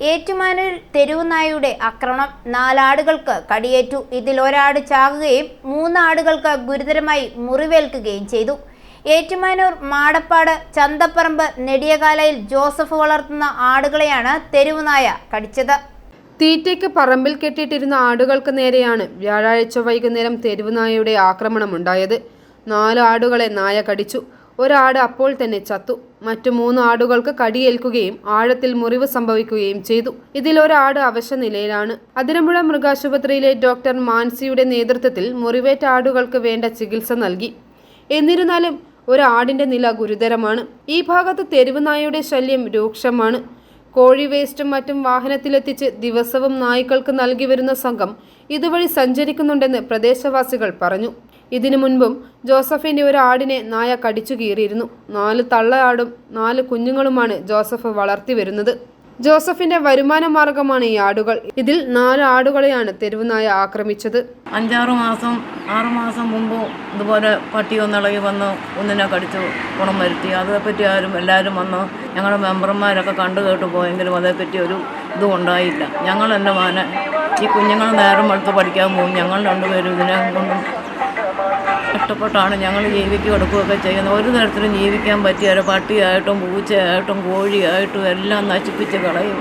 ഏറ്റുമാനൂർ തെരുവുനായയുടെ ആക്രമണം. നാലാടുകൾക്ക് കടിയേറ്റു. ഇതിൽ ഒരാട് ചാകുകയും മൂന്നാടുകൾക്ക് ഗുരുതരമായി മുറിവേൽക്കുകയും ചെയ്തു. ഏറ്റുമാനൂർ മാടപ്പാട് ചന്തപ്പറമ്പ് നെടിയകാലയിൽ ജോസഫ് വളർത്തുന്ന ആടുകളെയാണ് തെരുവുനായ കടിച്ചത്. തീറ്റയ്ക്ക് പറമ്പിൽ കെട്ടിയിട്ടിരുന്ന ആടുകൾക്ക് നേരെയാണ് വ്യാഴാഴ്ച വൈകുന്നേരം തെരുവുനായയുടെ ആക്രമണമുണ്ടായത് നാല് ആടുകളെ നായ കടിച്ചു. ഒരാട് അപ്പോൾ തന്നെ ചത്തു. മറ്റു മൂന്ന് ആടുകൾക്ക് കടിയേൽക്കുകയും ആഴത്തിൽ മുറിവ് സംഭവിക്കുകയും ചെയ്തു. ഇതിൽ ഒരാട് അവശ നിലയിലാണ്. അതിരമ്പുഴ മൃഗാശുപത്രിയിലെ ഡോക്ടർ മാൻസിയുടെ നേതൃത്വത്തിൽ മുറിവേറ്റ ആടുകൾക്ക് വേണ്ട ചികിത്സ നൽകി. എന്നിരുന്നാലും ഒരു ആടിന്റെ നില ഗുരുതരമാണ്. ഈ ഭാഗത്ത് തെരുവുനായയുടെ ശല്യം രൂക്ഷമാണ്. കോഴി വേസ്റ്റും മറ്റും വാഹനത്തിലെത്തിച്ച് ദിവസവും നായ്ക്കൾക്ക് നൽകി വരുന്ന സംഘം ഇതുവഴി സഞ്ചരിക്കുന്നുണ്ടെന്ന് പ്രദേശവാസികൾ പറഞ്ഞു. ഇതിനു മുൻപും ജോസഫിന്റെ ഒരു ആടിനെ നായ കടിച്ചു കീറിയിരുന്നു. നാല് തള്ളയാടും നാല് കുഞ്ഞുങ്ങളുമാണ് ജോസഫ് വളർത്തി വരുന്നത്. ജോസഫിന്റെ വരുമാന മാർഗമാണ് ഈ ആടുകൾ. ഇതിൽ നാല് ആടുകളെയാണ് തെരുവുനായ ആക്രമിച്ചത്. അഞ്ചാറ് മാസം ആറ് മാസം മുമ്പ് ഇതുപോലെ പട്ടി ഒന്നിളകി വന്ന് ഒന്നിനെ കടിച്ചു ഗുണം വരുത്തി. അതേപ്പറ്റി ആരും എല്ലാവരും വന്ന് ഞങ്ങളുടെ മെമ്പർമാരൊക്കെ കണ്ടു കേട്ട് പോയെങ്കിലും അതേപ്പറ്റി ഒരു ഇതും ഉണ്ടായില്ല. ഞങ്ങൾ എന്റെ മാന ഈ കുഞ്ഞുങ്ങൾ നേരം വെളുത്ത് പഠിക്കാൻ പോകും ഞങ്ങൾ രണ്ടുപേരും ഇതിനെ കൊണ്ടും കഷ്ടപ്പെട്ടാണ് ഞങ്ങൾ ജീവിക്കുക എടുക്കുകയൊക്കെ ചെയ്യുന്നത്. ഒരു തരത്തിലും ജീവിക്കാൻ പറ്റിയ പട്ടിയായിട്ടും പൂച്ചയായിട്ടും കോഴിയായിട്ടും എല്ലാം നശിപ്പിച്ച് കളയുക.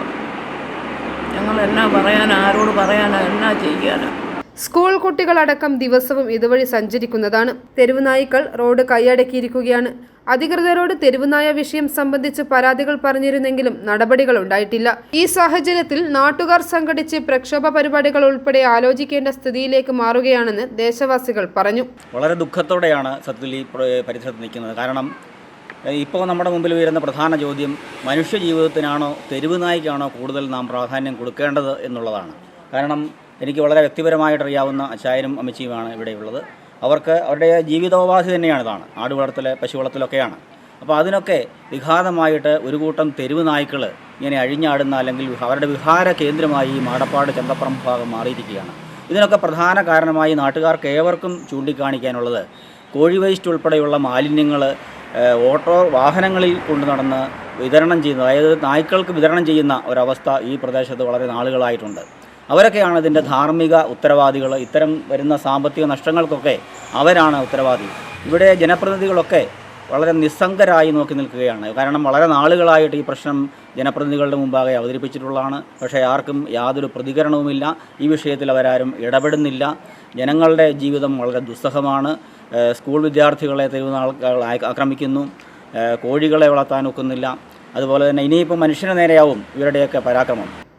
ഞങ്ങളെന്നാ പറയാൻ ആരോട് പറയാനാ? എന്നാ ചെയ്യാനാ? സ്കൂൾ കുട്ടികളടക്കം ദിവസവും ഇതുവഴി സഞ്ചരിക്കുന്നതാണ്. തെരുവുനായ്ക്കൾ റോഡ് കൈയടക്കിയിരിക്കുകയാണ്. അധികൃതരോട് തെരുവുനായ വിഷയം സംബന്ധിച്ച് പരാതികൾ പറഞ്ഞിരുന്നെങ്കിലും നടപടികൾ ഉണ്ടായിട്ടില്ല. ഈ സാഹചര്യത്തിൽ നാട്ടുകാർ സംഘടിച്ച് പ്രക്ഷോഭ പരിപാടികൾ ഉൾപ്പെടെ ആലോചിക്കേണ്ട സ്ഥിതിയിലേക്ക് മാറുകയാണെന്ന് ദേശവാസികൾ പറഞ്ഞു. വളരെ ദുഃഖത്തോടെയാണ് സത്യത്തിൽ പരിസരത്ത് നിൽക്കുന്നത്. കാരണം ഇപ്പോൾ നമ്മുടെ മുമ്പിൽ വരുന്ന പ്രധാന ചോദ്യം മനുഷ്യ ജീവിതത്തിനാണോ തെരുവുനായ്ക്കാണോ കൂടുതൽ നാം പ്രാധാന്യം കൊടുക്കേണ്ടത് എന്നുള്ളതാണ്. കാരണം എനിക്ക് വളരെ വ്യക്തിപരമായിട്ട് അറിയാവുന്ന അച്ചായനും അമ്മച്ചിയുമാണ് ഇവിടെയുള്ളത്. അവർക്ക് അവരുടെ ജീവിതോപാധി തന്നെയാണ് ഇതാണ്. ആട് വളർത്തൽ പശു വളർത്തലൊക്കെയാണ്. അപ്പോൾ അതിനൊക്കെ വിഘാതമായിട്ട് ഒരു കൂട്ടം തെരുവ് നായ്ക്കൾ ഇങ്ങനെ അഴിഞ്ഞാടുന്ന അല്ലെങ്കിൽ അവരുടെ വിഹാര കേന്ദ്രമായി മാടപ്പാട് ചന്തപ്പുറം ഭാഗം മാറിയിരിക്കുകയാണ്. ഇതിനൊക്കെ പ്രധാന കാരണമായി നാട്ടുകാർക്ക് ഏവർക്കും ചൂണ്ടിക്കാണിക്കാനുള്ളത് കോഴി വേസ്റ്റ് ഉൾപ്പെടെയുള്ള മാലിന്യങ്ങൾ ഓട്ടോ വാഹനങ്ങളിൽ കൊണ്ടു നടന്ന് വിതരണം ചെയ്യുന്ന അതായത് നായ്ക്കൾക്ക് വിതരണം ചെയ്യുന്ന ഒരവസ്ഥ ഈ പ്രദേശത്ത് വളരെ നാളുകളായിട്ടുണ്ട്. അവരൊക്കെയാണ് ഇതിന്റെ ധാർമ്മിക ഉത്തരവാദികൾ. ഇത്തരം വരുന്ന സാമ്പത്തിക നഷ്ടങ്ങൾക്കൊക്കെ അവരാണ് ഉത്തരവാദി. ഇവിടെ ജനപ്രതിനിധികളൊക്കെ വളരെ നിസ്സംഗരായി നോക്കി നിൽക്കുകയാണ്. കാരണം വളരെ നാളുകളായിട്ട് ഈ പ്രശ്നം ജനപ്രതിനിധികളുടെ മുമ്പാകെ അവതരിപ്പിച്ചിട്ടുള്ളതാണ്. പക്ഷേ ആർക്കും യാതൊരു പ്രതികരണവുമില്ല. ഈ വിഷയത്തിൽ അവരാരും ഇടപെടുന്നില്ല. ജനങ്ങളുടെ ജീവിതം വളരെ ദുസ്സഹമാണ്. സ്കൂൾ വിദ്യാർത്ഥികളെ തെരുവുനാൾ ആക്രമിക്കുന്നു. കോഴികളെ വളർത്താൻ ഒക്കുന്നില്ല. അതുപോലെ തന്നെ ഇനിയിപ്പോൾ മനുഷ്യന് നേരെയാവും ഇവരുടെയൊക്കെ പരാക്രമം.